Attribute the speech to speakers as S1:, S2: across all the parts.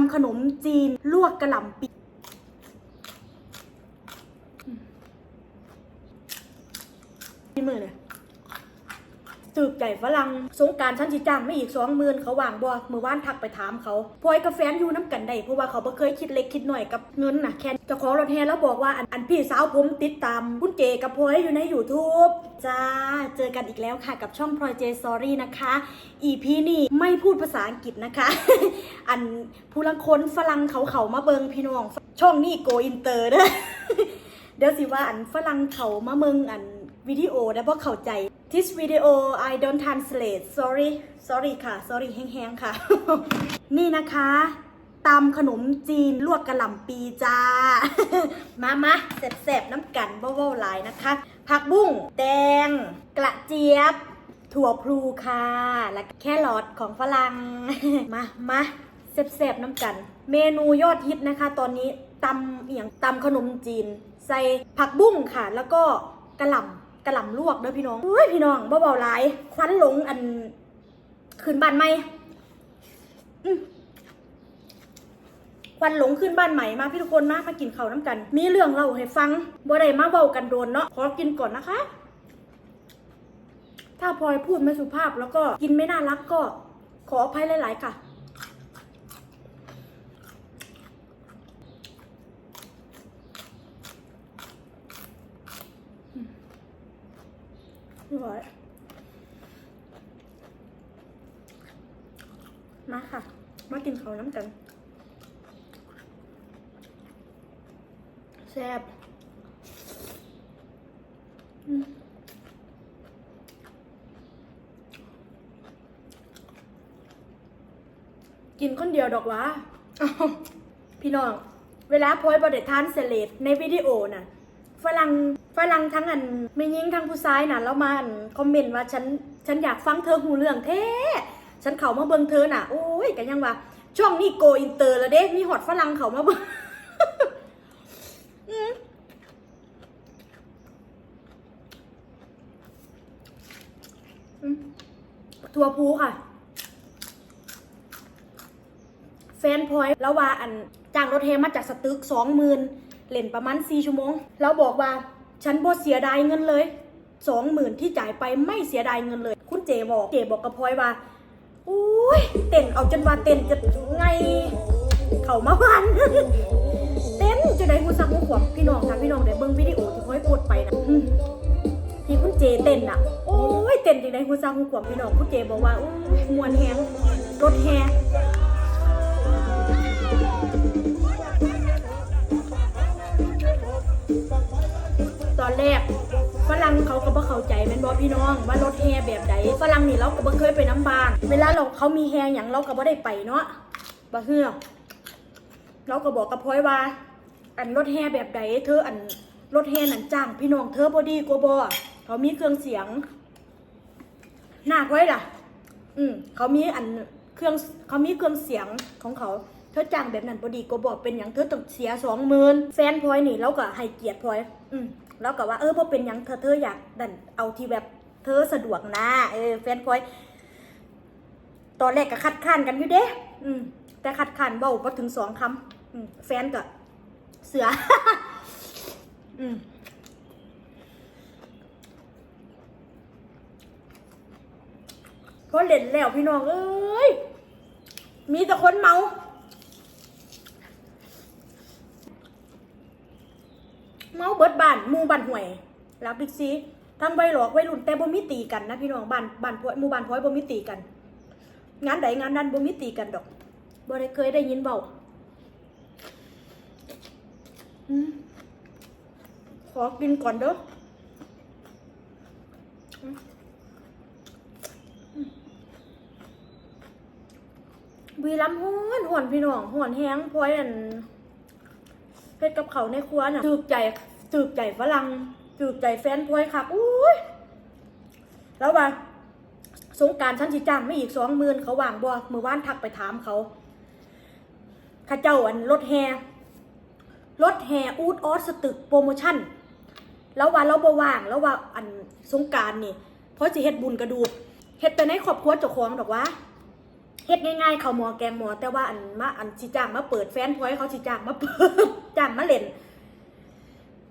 S1: ำขนมจีน ลวกกระหล่ำปีมือเลย ตืบใจฝรั่งสงการฉันสิจ้างไม่อีกสองหมื่นเขาวางบ่มือว่านทักไปถามเขาพลอยกับแฟนอยู่น้ำกันได้เพราะว่าเขาบ่เคยคิดเล็กคิดหน่อยกับเงินน่ะแค่จ้าของรถแฮแล้วบอกว่าอันอันพี่สาวผมติดตามคุณเจกับพลอยอยู่ใน YouTube จ้าเจอกันอีกแล้วค่ะกับช่องพลอยเจสอรี่นะคะ EP นี้ไม่พูดภาษาอังกฤษนะคะ อันผู้ลังคนฝรั่งเขาเขามาเบิงพี่น้องช่องนี้โกอินเตอร์เด้อเดี๋ยวสิว่าอันฝรั่งเขามาเมืองอัน วิดีโอได้เพราะเข้าใจ this video I don't translate sorry sorry ค่ะ sorry แห้งๆ ค่ะ นี่นะคะตำขนมจีนลวกกระหล่ำปีจ้า มามาแสบๆ น้ำกันเบ้าๆหลายนะคะ ผักบุ้งแตงกระเจี๊ยบ ถั่วพลูค่ะ และแครอทของฝรั่ง มามาแซ่บๆ น้ำกัน เมนูยอดฮิตนะคะ ตอนนี้ตำเอียงตำขนมจีน ใส่ผักบุ้งค่ะ แล้วก็กระหล่ำ กระหล่ำลวกเด้อพี่น้องเฮ้ยพี่น้องเบาๆหลายควันหลงอันขึ้นบ้านใหม่ควันหลงขึ้นบ้านใหม่มาพี่ทุกคนมามากินข้าวน้ำกัน มีเรื่องเล่าให้ฟังบ่ได้มาเบากันโดนเนาะขอกินก่อนนะคะ ถ้าพลอยพูดไม่สุภาพแล้วก็กินไม่น่ารักก็ขออภัยหลาย ๆ ค่ะ ไม่ไหวมาค่ะ มากินเขาวน้ำกันแซ่บอืมกินคนเดียวดอกวะอ้าวพี่น้อง เวลาพลอยบอดทานเสเลดในวิดีโอน่ะ ฝรั่ง ฝรั่งทั้งอันไม่ยิงทั้งผู้ชายน่ะแล้วมาอันคอมเมนต์ว่าฉันฉันอยากฟังเธอหูเรื่องแท้ฉันเขามาเบิ่งเธอน่ะโอ้ยกันยังว่าช่วงนี้โกอินเตอร์แล้วเด้มีฮอดฝรั่งเขามาเบิ่งทัวพูค่ะ แฟนพลอยแล้วว่าอันจ้างรถเฮมาจากสตึกสองหมื่นเล่นประมาณสี่ชั่วโมง แล้วบอกว่า ฉันบ่เสียดายเงินเลยสองหมื่นที่จ่ายไปไม่เสียดายเงินเลย คุณเจบอกเจบอกกับพลอยว่าอุ้ยเต้นเอาจนว่าเต้นจะไง เขามาพันเต้นจะได้หูซักหูขวบพี่น้องค่ะพี่น้องได้เบิ่งวิดีโอที่พลอยโพสไปนะที่คุณเจเต้นอะ โอ้ยเต้นจังได้หูซักหูขวบพี่น้องคุณเจบอกว่าอุ้ยมวนแฮงรถแฮต แรกฝรั่งเขาก็บ่เข้าใจแม่นบ่พี่น้องว่ารถแฮแบบใดฝรั่งนี่เราก็บ่เคยไปน้ำบางเวลาเราเขามีแฮหยังเราก็บ่ได้ไปเนาะบ่เฮือเราก็บอกกับพลอยว่า อันรถแฮแบบใดเธออันรถแฮนั่นจ้างพี่น้องเธอบ่ดีกว่าบ่เขามีเครื่องเสียงหน้าพลอยล่ะ อืมเขามีอันเครื่องเขามีเครื่องเสียงของเขาเธอจ้างแบบนั้นพอดีก็บอเป็นอย่างเธอต้องเสียสองหมื่นแฟนพลอยนี่เราก็ให้เกียรติพลอย อืม เราก็ว่าเออพอเป็นย่างเธอเธออยากดันเอาที่แบบเธอสะดวกนะเออแฟนพลอยตอนแรกก็คัดค้านกันอยู่เด้อืมแต่คัดค้านเบาพอถึงสองคำแฟนก็เสือ อืมพอเล่นแล้วพี่น้องเอ้ย มีแต่คนเมา เมาเบิดบ้านมู่บ้านห่วยรักบิ๊กซีทั้งใบหลอกไวรุ่นแต่บ่มีตีกันนะพี่น้องบ้านบ้านพวยมู่บ้านพวยบ่มีตีกัน งานใดงานนั้นบ่มีตีกันดอกบ่ได้เคยได้ยินเบาขอกินก่อนเด้อวีลำห้อนห่อนพี่น้องห่อนแห้งพลอยอันเฮ็ดกับเขาในครัวน่ะตึกใจ ตึกใจฝรั่งตึกใจแฟนพลอยค่ะอุ้ยแล้วว่าสงการฉันสิจ้างไม่อีกสองหมื่นเขาวางบ่มือว่านทักไปถามเขาข้าเจ้าอันรถแฮรถแฮอูดออสสตึกโปรโมชั่น แล้วว่าเราบ่ว่างแล้วว่าอันสงการนี่เพราะสิเฮ็ดบุญกระดูกเฮ็ดแต่ในครอบครัวเจ้าของดอกว่าเฮ็ดง่ายๆเขาหมอแกงหมอแต่ว่าอันมาอันสิจ้างมาเปิดแฟนพอยเขาสิจ้างมาเปิดจ้างมาเล่น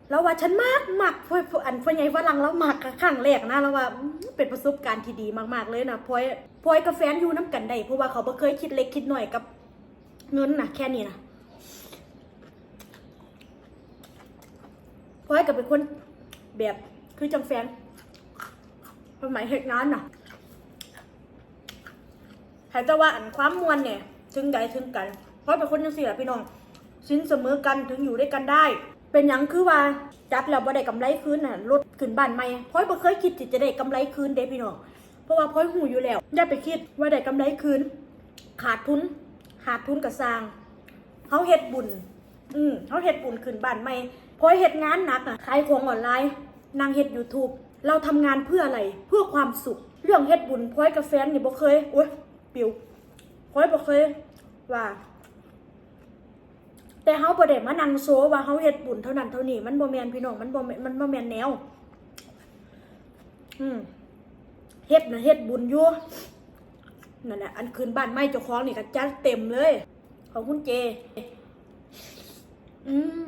S1: แล้วว่าฉันมากมากพออันพอยใหญ่ฝรั่งแล้วมากครั้งแรกนะแล้วว่าเป็นประสบการณ์ที่ดีมากๆเลยนะพอยพอยกับแฟนอยู่น้ำกันได้เพราะว่าเขาบ่เคยคิดเล็กคิดหน่อยกับเงินนะแค่นี้นะพอยก็เป็นคนแบบคือจังแฟนสมัยเหตุงานน่ะแต่จะว่าอันความมวลเนี่ย ถึงใดถึงกัน เพราะเป็นคนจังสี่แหละพี่น้องสินเสมอกันถึงอยู่ด้วยกันได้ เป็นหยังคือว่าจัดแล้วบ่ได้กำไรคืนน่ะรถขึ้นบ้านใหม่พอยบ่เคยคิดที่จะได้กำไรคืนเด้พี่น้องเพราะว่าพอยหูอยู่แล้วอย่าไปคิดว่าได้กำไรคืน ขาดทุนขาดทุนกับสร้างเขาเฮ็ดบุญ อืมเขาเฮ็ดบุญขึ้นบ้านใหม่พอยเฮ็ดงานหนักอะขายของออนไลน์นางเฮ็ด YouTube เราทำงานเพื่ออะไรเพื่อความสุข เรื่องเฮ็ดบุญพอยกับแฟนนี่บ่เคยโอ๊ยปิวพอยบ่เคยว่า แต่เฮาบ่ได้มานั่งโซว่าเฮาเฮ็ดบุญเท่านั้นเท่านี้มันบ่แม่นพี่น้องมันบ่มมันบ่แม่นแนว อืมเฮ็ดน่ะเฮ็ดบุญอยู่นั่นแหละอันคืนบ้านไม้เจ้าของนี่ก็จัดเต็มเลย ของคุณเจ อืม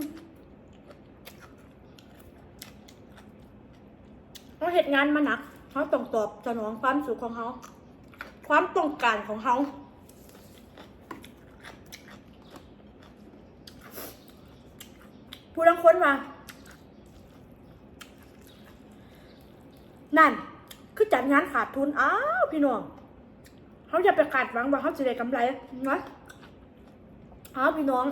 S1: เขาเฮ็ดงานมาหนักเขาต้องตอบสนองความสุขของเขา ความต้องการของเขา ผู้ลังคนมานั่น คือจัดงานขาดทุน อ้าวพี่น้องเขาจะไปขาดหวังว่าเขาจะได้กำไรนะอ้าวพี่น้อง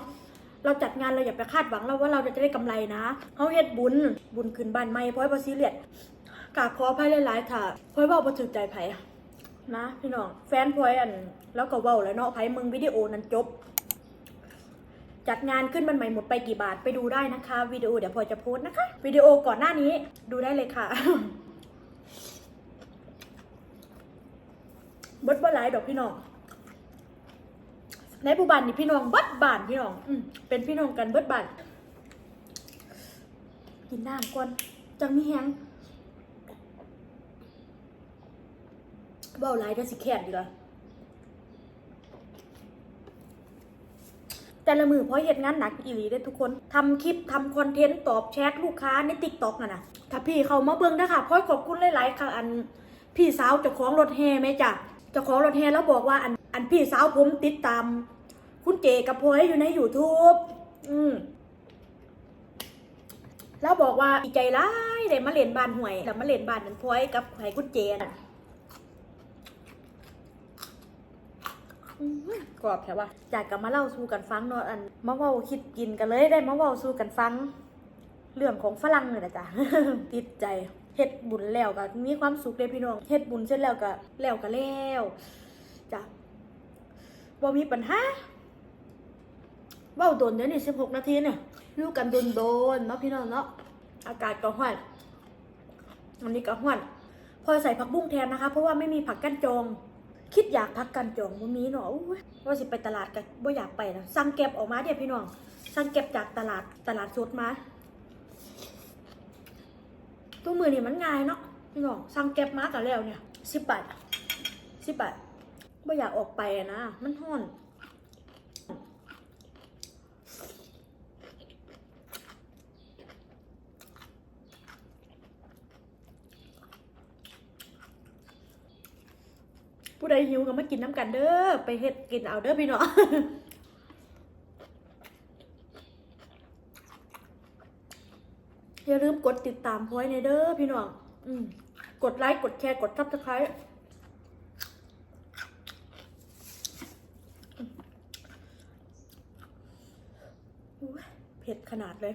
S1: เราจัดงานเราอย่าไปคาดหวังแล้วว่าเราจะได้กำไรนะเขาเฮ็ดบุญ บุญขึ้นบ้านใหม่เพราะว่าซีเรียสกาขอภัยหลายๆค่ะเพราะว่าบ่ถึงใจไผนะพี่น้อง แฟนพลอยอัน แล้วก็เว้าแล้วเนาะไผมึงวิดีโอนั้นจบ จัดงานขึ้นมันใหม่หมดไปกี่บาทไปดูได้นะคะวิดีโอเดี๋ยวพอจะโพสต์นะคะวิดีโอก่อนหน้านี้ดูได้เลยค่ะบดบ่หลายดอกพี่น้องในผู้บ้านนี่พี่น้องบดบานพี่น้องอืเป็นพี่น้องกันบดบานกินน้ำก่อนจังมีแฮงเบาหลายเดี๋ยวสิแค้นดีกว่า แต่ละมือเพราะเหตุงานหนักอีหลีได้ทุกคนทำคลิปทำคอนเทนต์ตอบแชทลูกค้าในติ๊กต็อกน่ะนะถ้าพี่เขามาเบิ่งนะคะเพราะขอบคุณหลายๆค่ะอันพี่สาวเจ้าของรถแห่ไหมจ้ะเจ้าของรถแห่แล้วบอกว่าอันอันพี่สาวผมติดตาม คุณเจกับพลอยอยู่ใน YouTube อืมแล้วบอกว่าดีใจร้ายได้มาเล่นบ้านห่วยแต่มาเล่นบ้านนั้นพลอยกับไห้คุณเจน่ะอืม กรอบแค่ว่าจากกับมาเล่าสู่กันฟังเนาะอันมาเว้าคิดกินกันเลยได้มาเว้าสู่กันฟัง เรื่องของฝรั่งเลยนะจ๊ะติดใจเฮ็ดบุญแล้วก็มีความสุขเลยพี่น้องเฮ็ดบุญเสร็จแล้วก็แล้วก็แล้วจ้ะบ่มีปัญหาเว้าโดนเดี๋ยวนี้16นาทีเนี่ยอยู่กันโดนๆเนาะพี่น้องเนาะอากาศก็ร้อนอันนี้ก็ร้อนพอใส่ผักบุ้งแทนนะคะ เพราะว่าไม่มีผักกั้นจอง คิดอยากพักกันจองบ่มีเนาะว่าสิไปตลาดกันบ่อยากไปนะสั่งเก็บออกมาเดี๋ยวพี่น้องสั่งเก็บจากตลาดตลาดสดมาตัวมือนี่มันง่ายเนาะพี่น้องสั่งเก็บมากันแล้วเนี่ยสิบบาทสิบบาทว่าอยากออกไปนะมันห้อน ผู้ใดหิวก็มากินน้ำกันเด้อไปเฮ็ดกินเอาเด้อพี่น้องอย่าลืมกดติดตามพอยในเด้อพี่น้องกดไลค์กดแชร์กดซับสไครต์เผ็ดขนาดเลย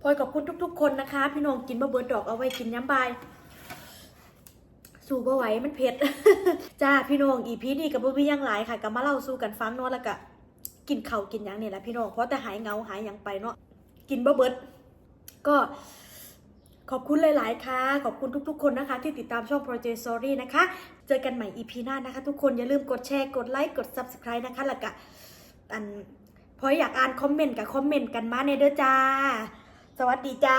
S1: พลอยขอบคุณทุก ๆ คนนะคะ พี่น้องกินบะเบิร์ดดอกเอาไว้กินย้ำบาย สู้บ่ไหวมันเผ็ด จ้าพี่น้องอีพีนี้กับบ่มีหยังหลายค่ะก็มาเล่าสู่กันฟังเนาะแล้วก็กินข้าวกินยังเนี่ยแหละพี่น้องเพราะแต่หายเงาหายยังไปเนาะกินบ่เบิด ก็ขอบคุณหลาย ๆ ค่ะ ขอบคุณทุก ๆ คนนะคะ ที่ติดตามช่อง Project Story นะคะ เจอกันใหม่ EP หน้านะคะ ทุกคนอย่าลืมกดแชร์ กดไลค์ กด Subscribe นะคะ แล้วก็อันพอยอยากอ่านคอมเมนต์กับคอมเมนต์กันมาในเด้อจ้า สวัสดีจ้า